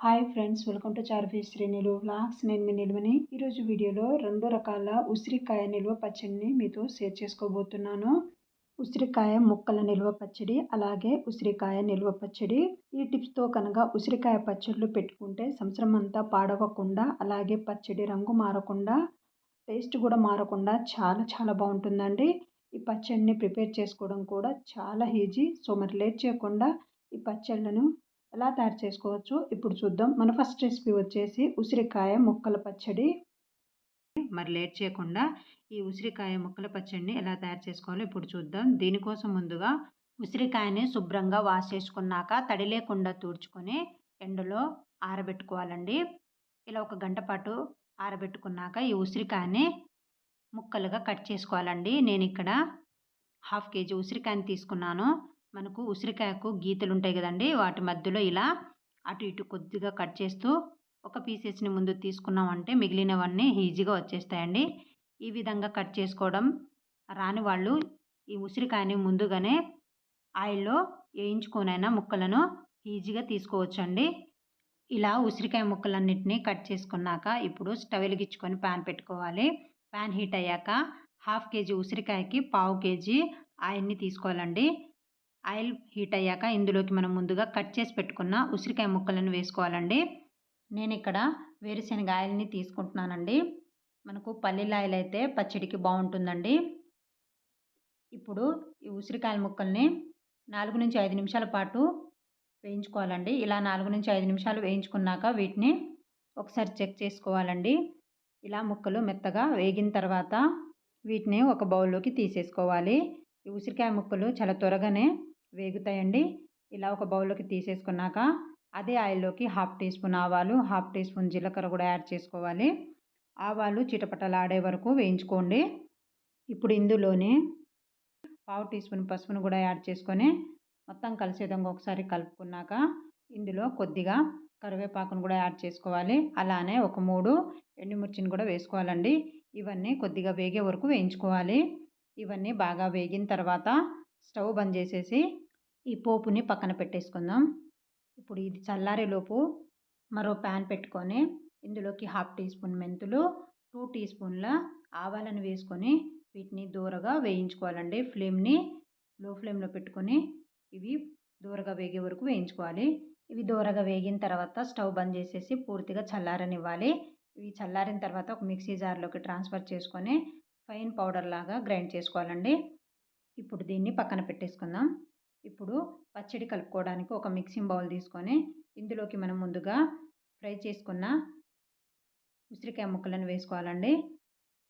Hi friends welcome to చార్ఫీ Sri vlogs. నేను మీ నిలువని. ఈరోజు వీడియోలో రెండు రకాల ఉసిరికాయ నిల్వ పచ్చడిని మీతో షేర్ చేసుకోబోతున్నాను. ఉసిరికాయ ముక్కల నిల్వ పచ్చడి అలాగే ఉసిరికాయ నిల్వ పచ్చడి. ఈ టిప్స్తో కనుక ఉసిరికాయ పచ్చళ్ళు పెట్టుకుంటే సంవత్సరం అంతా పాడవకుండా అలాగే పచ్చడి రంగు మారకుండా టేస్ట్ కూడా మారకుండా చాలా చాలా బాగుంటుందండి. ఈ పచ్చడిని ప్రిపేర్ చేసుకోవడం కూడా చాలా ఈజీ. సో మరి లేట్ చేయకుండా ఈ పచ్చళ్ళను ఎలా తయారు చేసుకోవచ్చు? ఇప్పుడు చూద్దాం. మన ఫస్ట్ రెసిపీ వచ్చేసి ఉసిరికాయ ముక్కల పచ్చడి. మరి లేట్ చేయకుండా ఈ ఉసిరికాయ ముక్కల పచ్చడిని ఎలా తయారు చేసుకోవాలో ఇప్పుడు చూద్దాం. దీనికోసం ముందుగా ఉసిరికాయని శుభ్రంగా వాష్ చేసుకున్నాక తడి లేకుండా తూడ్చుకొని ఎండలో ఆరబెట్టుకోవాలండి. ఇలా ఒక గంట పాటు ఆరబెట్టుకున్నాక ఈ ఉసిరికాయని ముక్కలుగా కట్ చేసుకోవాలండి. నేను ఇక్కడ హాఫ్ కేజీ ఉసిరికాయని తీసుకున్నాను. మనకు ఉసిరికాయకు గీతలు ఉంటాయి కదండి వాటి మధ్యలో ఇలా అటు ఇటు కొద్దిగా కట్ చేస్తూ ఒక పీసెస్ని ముందు తీసుకున్నామంటే మిగిలినవన్నీ ఈజీగా వచ్చేస్తాయండి. ఈ విధంగా కట్ చేసుకోవడం రాని వాళ్ళు ఈ ఉసిరికాయని ముందుగానే ఆయిల్లో వేయించుకొనైనా ముక్కలను ఈజీగా తీసుకోవచ్చండి. ఇలా ఉసిరికాయ ముక్కలన్నిటిని కట్ చేసుకున్నాక ఇప్పుడు స్టవ్ వెలిగించుకొని ప్యాన్ పెట్టుకోవాలి. ప్యాన్ హీట్ అయ్యాక హాఫ్ కేజీ ఉసిరికాయకి పావు కేజీ ఆయిల్ని తీసుకోవాలండి. ఆయిల్ హీట్ అయ్యాక ఇందులోకి మనం ముందుగా కట్ చేసి పెట్టుకున్న ఉసిరికాయ ముక్కలను వేసుకోవాలండి. నేను ఇక్కడ వేరుశనగ ఆయిల్ని తీసుకుంటున్నానండి. మనకు పల్లీల ఆయిల్ అయితే పచ్చడికి బాగుంటుందండి. ఇప్పుడు ఈ ఉసిరికాయల ముక్కల్ని నాలుగు నుంచి ఐదు నిమిషాల పాటు వేయించుకోవాలండి. ఇలా నాలుగు నుంచి ఐదు నిమిషాలు వేయించుకున్నాక వీటిని ఒకసారి చెక్ చేసుకోవాలండి. ఇలా ముక్కలు మెత్తగా వేగిన తర్వాత వీటిని ఒక బౌల్లోకి తీసేసుకోవాలి. ఈ ఉసిరికాయ ముక్కలు చాలా త్వరగానే వేగుతాయండి. ఇలా ఒక బౌల్లోకి తీసేసుకున్నాక అదే ఆయిల్లోకి హాఫ్ టీ స్పూన్ ఆవాలు హాఫ్ టీ స్పూన్ జీలకర్ర కూడా యాడ్ చేసుకోవాలి. ఆవాలు చిటపటలాడే వరకు వేయించుకోండి. ఇప్పుడు ఇందులోనే పావు టీ స్పూన్ పసుపును కూడా యాడ్ చేసుకొని మొత్తం కలిసే విధంగా ఒకసారి కలుపుకున్నాక ఇందులో కొద్దిగా కరివేపాకును కూడా యాడ్ చేసుకోవాలి. అలానే ఒక మూడు ఎండుమిర్చిని కూడా వేసుకోవాలండి. ఇవన్నీ కొద్దిగా వేగే వరకు వేయించుకోవాలి. ఇవన్నీ బాగా వేగిన తర్వాత స్టవ్ బంద్ చేసేసి ఈ పోపుని పక్కన పెట్టేసుకుందాం. ఇప్పుడు ఇది చల్లారేలోపు మరో ప్యాన్ పెట్టుకొని ఇందులోకి హాఫ్ టీ స్పూన్ మెంతులు టూ టీ స్పూన్ల ఆవాలను వేసుకొని వీటిని దూరగా వేయించుకోవాలండి. ఫ్లేమ్ని లో ఫ్లేమ్లో పెట్టుకొని ఇవి దూరగా వేగే వరకు వేయించుకోవాలి. ఇవి దూరగా వేగిన తర్వాత స్టవ్ బంద్ చేసేసి పూర్తిగా చల్లారనివ్వాలి. ఇవి చల్లారిన తర్వాత ఒక మిక్సీ జార్లోకి ట్రాన్స్ఫర్ చేసుకొని ఫైన్ పౌడర్ లాగా గ్రైండ్ చేసుకోవాలండి. ఇప్పుడు దీన్ని పక్కన పెట్టేసుకుందాం. ఇప్పుడు పచ్చడి కలుపుకోవడానికి ఒక మిక్సింగ్ బౌల్ తీసుకొని ఇందులోకి మనం ముందుగా ఫ్రై చేసుకున్న ఉసిరికాయ ముక్కలను వేసుకోవాలండి.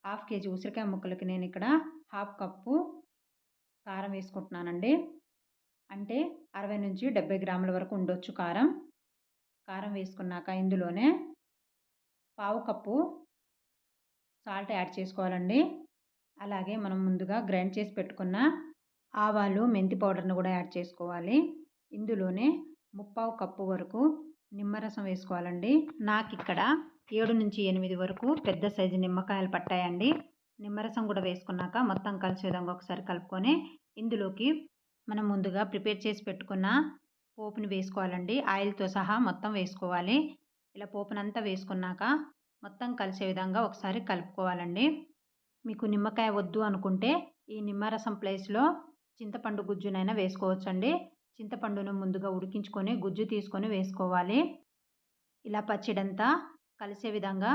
హాఫ్ కేజీ ఉసిరికాయ ముక్కలకి నేను ఇక్కడ హాఫ్ కప్పు కారం వేసుకుంటున్నానండి. అంటే అరవై నుంచి డెబ్బై గ్రాముల వరకు ఉండొచ్చు కారం. కారం వేసుకున్నాక ఇందులోనే పావు కప్పు సాల్ట్ యాడ్ చేసుకోవాలండి. అలాగే మనం ముందుగా గ్రైండ్ చేసి పెట్టుకున్న ఆవాలు మెంతి పౌడర్ను కూడా యాడ్ చేసుకోవాలి. ఇందులోనే ముప్పావు కప్పు వరకు నిమ్మరసం వేసుకోవాలండి. నాకు ఇక్కడ ఏడు నుంచి ఎనిమిది వరకు పెద్ద సైజు నిమ్మకాయలు పట్టాయండి. నిమ్మరసం కూడా వేసుకున్నాక మొత్తం కలిసే విధంగా ఒకసారి కలుపుకొని ఇందులోకి మనం ముందుగా ప్రిపేర్ చేసి పెట్టుకున్న పోపుని వేసుకోవాలండి. ఆయిల్తో సహా మొత్తం వేసుకోవాలి. ఇలా పోపునంతా వేసుకున్నాక మొత్తం కలిసే విధంగా ఒకసారి కలుపుకోవాలండి. మీకు నిమ్మకాయ వద్దు అనుకుంటే ఈ నిమ్మరసం ప్లేస్లో చింతపండు గుజ్జునైనా వేసుకోవచ్చండి. చింతపండును ముందుగా ఉడికించుకొని గుజ్జు తీసుకొని వేసుకోవాలి. ఇలా పచ్చడంతా కలిసే విధంగా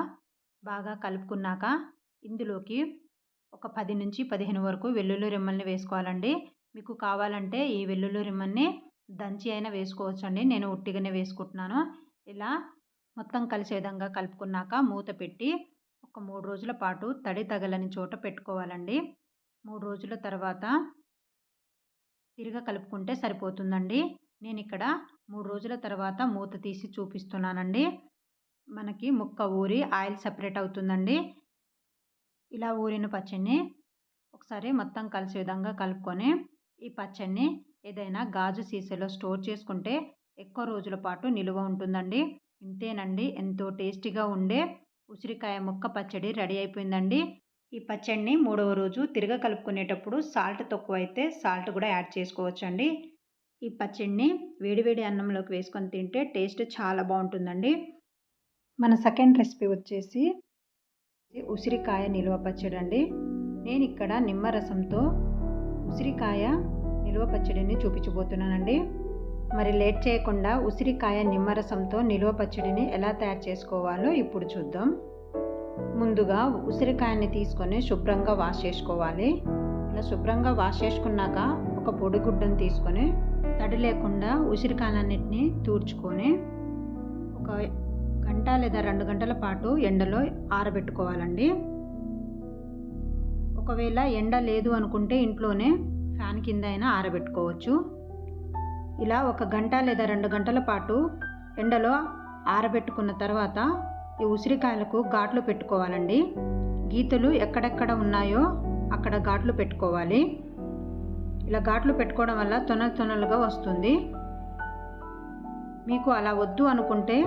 బాగా కలుపుకున్నాక ఇందులోకి ఒక పది నుంచి పదిహేను వరకు వెల్లుల్లి రిమ్మల్ని వేసుకోవాలండి. మీకు కావాలంటే ఈ వెల్లుల్లి రిమ్మల్ని దంచి అయినా వేసుకోవచ్చండి. నేను ఉట్టిగానే వేసుకుంటున్నాను. ఇలా మొత్తం కలిసే విధంగా కలుపుకున్నాక మూత పెట్టి ఒక మూడు రోజుల పాటు తడి తగలని చోట పెట్టుకోవాలండి. మూడు రోజుల తర్వాత తిరగ కలుపుకుంటే సరిపోతుందండి. నేను ఇక్కడ మూడు రోజుల తర్వాత మూత తీసి చూపిస్తున్నానండి. మనకి ముక్క ఊరి ఆయిల్ సపరేట్ అవుతుందండి. ఇలా ఊరిన పచ్చడిని ఒకసారి మొత్తం కలిసే విధంగా కలుపుకొని ఈ పచ్చడిని ఏదైనా గాజు సీసాలో స్టోర్ చేసుకుంటే ఎక్కువ రోజుల పాటు నిలువ ఉంటుందండి. ఇంతేనండి. ఎంతో టేస్టీగా ఉండే ఉసిరికాయ ముక్క పచ్చడి రెడీ అయిపోయిందండి. ఈ పచ్చడిని మూడవ రోజు తిరగ కలుపుకునేటప్పుడు సాల్ట్ తక్కువ అయితే సాల్ట్ కూడా యాడ్ చేసుకోవచ్చండి. ఈ పచ్చడిని వేడివేడి అన్నంలోకి వేసుకొని తింటే టేస్ట్ చాలా బాగుంటుందండి. మన సెకండ్ రెసిపీ వచ్చేసి ఉసిరికాయ నిల్వ పచ్చడి అండి నేను ఇక్కడ నిమ్మరసంతో ఉసిరికాయ నిల్వ పచ్చడిని చూపించబోతున్నానండి. మరి లేట్ చేయకుండా ఉసిరికాయ నిమ్మరసంతో నిల్వ పచ్చడిని ఎలా తయారు చేసుకోవాలో ఇప్పుడు చూద్దాం. ముందుగా ఉసిరికాయని తీసుకొని శుభ్రంగా వాష్ చేసుకోవాలి. ఇలా శుభ్రంగా వాష్ చేసుకున్నాక ఒక పొడిగుడ్డను తీసుకొని తడి లేకుండా ఉసిరికాయలన్నిటిని తూర్చుకొని ఒక గంట లేదా రెండు గంటల పాటు ఎండలో ఆరబెట్టుకోవాలండి. ఒకవేళ ఎండ లేదు అనుకుంటే ఇంట్లోనే ఫ్యాన్ కింద అయినా ఆరబెట్టుకోవచ్చు. ఇలా ఒక గంట లేదా రెండు గంటల పాటు ఎండలో ఆరబెట్టుకున్న తర్వాత ఈ ఉసిరికాయలకు ఘాట్లు పెట్టుకోవాలండి. గీతలు ఎక్కడెక్కడ ఉన్నాయో అక్కడ ఘాట్లు పెట్టుకోవాలి. ఇలా ఘాట్లు పెట్టుకోవడం వల్ల తొనలు తొనలుగా వస్తుంది. మీకు అలా వద్దు అనుకుంటే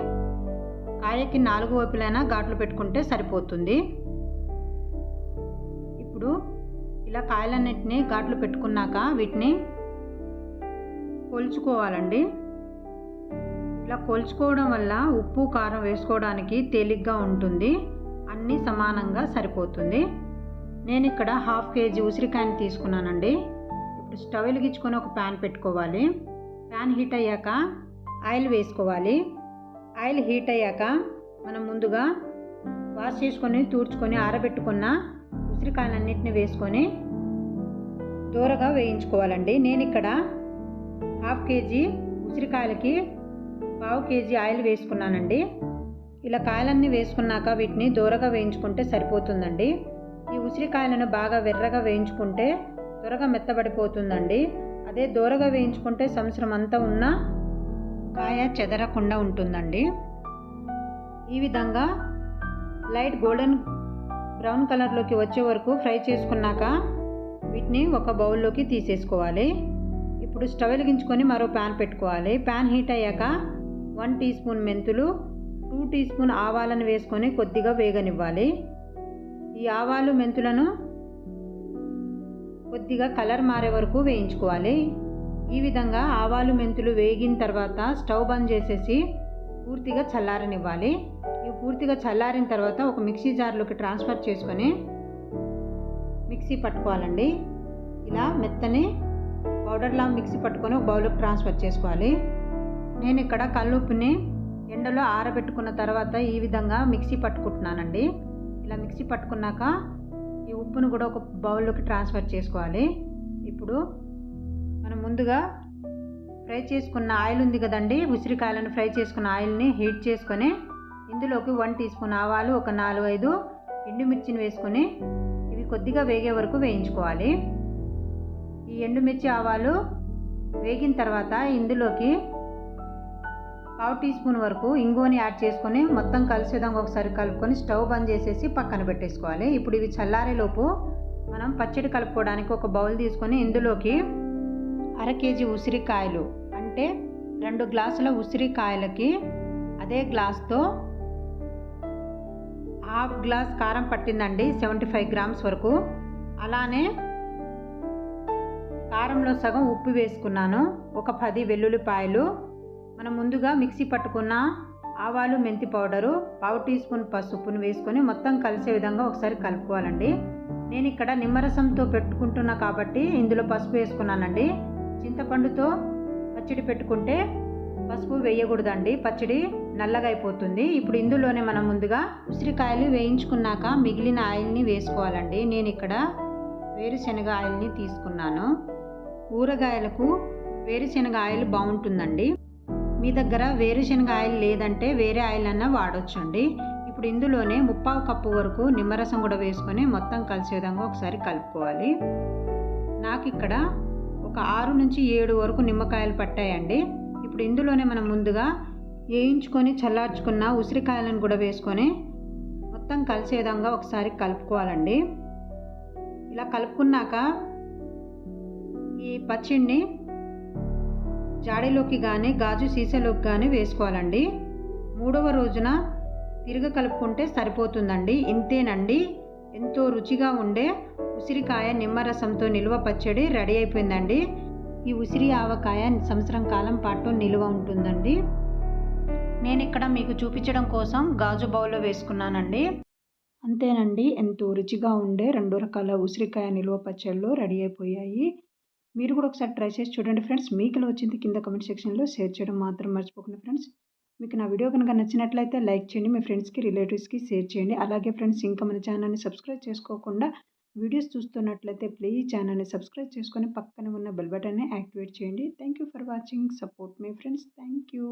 కాయకి నాలుగు వైపులైనా ఘాట్లు పెట్టుకుంటే సరిపోతుంది. ఇప్పుడు ఇలా కాయలన్నిటిని ఘాట్లు పెట్టుకున్నాక వీటిని కొలుచుకోవాలండి. ఇలా కొలుచుకోవడం వల్ల ఉప్పు కారం వేసుకోవడానికి తేలిగ్గా ఉంటుంది. అన్నీ సమానంగా సరిపోతుంది. నేను ఇక్కడ హాఫ్ కేజీ ఉసిరికాయని తీసుకున్నానండి. ఇప్పుడు స్టవ్ వెలిగించుకొని ఒక ప్యాన్ పెట్టుకోవాలి. ప్యాన్ హీట్ అయ్యాక ఆయిల్ వేసుకోవాలి. ఆయిల్ హీట్ అయ్యాక మనం ముందుగా వాష్ చేసుకొని తూడ్చుకొని ఆరబెట్టుకున్న ఉసిరికాయలన్నింటిని వేసుకొని దూరగా వేయించుకోవాలండి. నేను ఇక్కడ హాఫ్ కేజీ ఉసిరికాయలకి పావు కేజీ ఆయిల్ వేసుకున్నానండి. ఇలా కాయలన్నీ వేసుకున్నాక వీటిని దూరగా వేయించుకుంటే సరిపోతుందండి. ఈ ఉసిరికాయలను బాగా వెర్రగా వేయించుకుంటే త్వరగా మెత్తబడిపోతుందండి. అదే దూరగా వేయించుకుంటే సంవత్సరం అంతా ఉన్న కాయ చెదరకుండా ఉంటుందండి. ఈ విధంగా లైట్ గోల్డెన్ బ్రౌన్ కలర్లోకి వచ్చే వరకు ఫ్రై చేసుకున్నాక వీటిని ఒక బౌల్లోకి తీసేసుకోవాలి. ఇప్పుడు స్టవ్ వెలిగించుకొని మరో ప్యాన్ పెట్టుకోవాలి. ప్యాన్ హీట్ అయ్యాక వన్ టీ స్పూన్ మెంతులు టూ టీ స్పూన్ ఆవాలను వేసుకొని కొద్దిగా వేగనివ్వాలి. ఈ ఆవాలు మెంతులను కొద్దిగా కలర్ మారే వరకు వేయించుకోవాలి. ఈ విధంగా ఆవాలు మెంతులు వేగిన తర్వాత స్టవ్ బంద్ చేసేసి పూర్తిగా చల్లారనివ్వాలి. ఇవి పూర్తిగా చల్లారిన తర్వాత ఒక మిక్సీ జార్లోకి ట్రాన్స్ఫర్ చేసుకొని మిక్సీ పట్టుకోవాలండి. ఇలా మెత్తని పౌడర్లా మిక్సీ పట్టుకొని ఒక బౌల్కి ట్రాన్స్ఫర్ చేసుకోవాలి. నేను ఇక్కడ కల్లుప్పుని ఎండలో ఆరబెట్టుకున్న తర్వాత ఈ విధంగా మిక్సీ పట్టుకుంటున్నానండి. ఇలా మిక్సీ పట్టుకున్నాక ఈ ఉప్పును కూడా ఒక బౌల్లోకి ట్రాన్స్ఫర్ చేసుకోవాలి. ఇప్పుడు మనం ముందుగా ఫ్రై చేసుకున్న ఆయిల్ ఉంది కదండి ఉసిరికాయలను ఫ్రై చేసుకున్న ఆయిల్ని హీట్ చేసుకొని ఇందులోకి వన్ టీ స్పూన్ ఆవాలు ఒక నాలుగు ఐదు ఎండుమిర్చిని వేసుకొని ఇవి కొద్దిగా వేగే వరకు వేయించుకోవాలి. ఈ ఎండుమిర్చి ఆవాలు వేగిన తర్వాత ఇందులోకి పావు టీ స్పూన్ వరకు ఇంగువని యాడ్ చేసుకొని మొత్తం కలిసి విధంగా ఒకసారి కలుపుకొని స్టవ్ బంద్ చేసేసి పక్కన పెట్టేసుకోవాలి. ఇప్పుడు ఇవి చల్లారేలోపు మనం పచ్చడి కలుపుకోవడానికి ఒక బౌల్ తీసుకొని ఇందులోకి అర కేజీ ఉసిరికాయలు అంటే రెండు గ్లాసుల ఉసిరికాయలకి అదే గ్లాస్తో హాఫ్ గ్లాస్ కారం పట్టిందండి సెవెంటీ ఫైవ్ గ్రామ్స్ వరకు. అలానే కారంలో సగం ఉప్పు వేసుకున్నాను ఒక పది వెల్లుల్లిపాయలు మనం ముందుగా మిక్సీ పట్టుకున్న ఆవాలు మెంతి పౌడరు పావు టీ స్పూన్ పసుపును వేసుకొని మొత్తం కలిసే విధంగా ఒకసారి కలుపుకోవాలండి. నేను ఇక్కడ నిమ్మరసంతో పెట్టుకుంటున్నా కాబట్టి ఇందులో పసుపు వేసుకున్నానండి. చింతపండుతో పచ్చడి పెట్టుకుంటే పసుపు వేయకూడదండి. పచ్చడి నల్లగా అయిపోతుంది. ఇప్పుడు ఇందులోనే మనం ముందుగా ఉసిరికాయలు వేయించుకున్నాక మిగిలిన ఆయిల్ని వేసుకోవాలండి. నేను ఇక్కడ వేరుశనగ ఆయిల్ని తీసుకున్నాను. ఊరగాయలకు వేరుశనగ ఆయిల్ బాగుంటుందండి. మీ దగ్గర వేరుశనగ ఆయిల్ లేదంటే వేరే ఆయిల్ అన్నా వాడొచ్చండి. ఇప్పుడు ఇందులోనే ముప్పావు కప్పు వరకు నిమ్మరసం కూడా వేసుకొని మొత్తం కలిసే విధంగా ఒకసారి కలుపుకోవాలి. నాకు ఇక్కడ ఒక ఆరు నుంచి ఏడు వరకు నిమ్మకాయలు పట్టాయండి. ఇప్పుడు ఇందులోనే మనం ముందుగా వేయించుకొని చల్లార్చుకున్న ఉసిరికాయలను కూడా వేసుకొని మొత్తం కలిసే విధంగా ఒకసారి కలుపుకోవాలండి. ఇలా కలుపుకున్నాక ఈ పచ్చడిని జాడీలోకి కానీ గాజు సీసాలోకి కానీ వేసుకోవాలండి. మూడవ రోజున తిరగ కలుపుకుంటే సరిపోతుందండి. ఇంతేనండి. ఎంతో రుచిగా ఉండే ఉసిరికాయ నిమ్మరసంతో నిల్వ పచ్చడి రెడీ అయిపోయిందండి. ఈ ఉసిరి ఆవకాయ సంవత్సరం కాలం పాటు నిలువ ఉంటుందండి. నేను ఇక్కడ మీకు చూపించడం కోసం గాజు బౌల్లో వేసుకున్నానండి. అంతేనండి. ఎంతో రుచిగా ఉండే రెండు రకాల ఉసిరికాయ నిల్వ పచ్చళ్ళు రెడీ అయిపోయాయి. మీరు కూడా ఒకసారి ట్రై చేసి చూడండి ఫ్రెండ్స్. మీకు ఇలా వచ్చింది కింద కమెంట్ సెక్షన్లో షేర్ చేయడం మాత్రం మర్చిపోకండి ఫ్రెండ్స్. మీకు నా వీడియో కనుక నచ్చినట్లయితే లైక్ చేయండి మీ ఫ్రెండ్స్కి రిలేటివ్స్కి షేర్ చేయండి. అలాగే ఫ్రెండ్స్ ఇంకా మన ఛానల్ని సబ్స్క్రైబ్ చేసుకోకుండా వీడియోస్ చూస్తున్నట్లయితే ప్లీజ్ ఛానల్ని సబ్స్క్రైబ్ చేసుకొని పక్కన ఉన్న బెల్ బటన్ని యాక్టివేట్ చేయండి. Thank you for watching support my friends thank you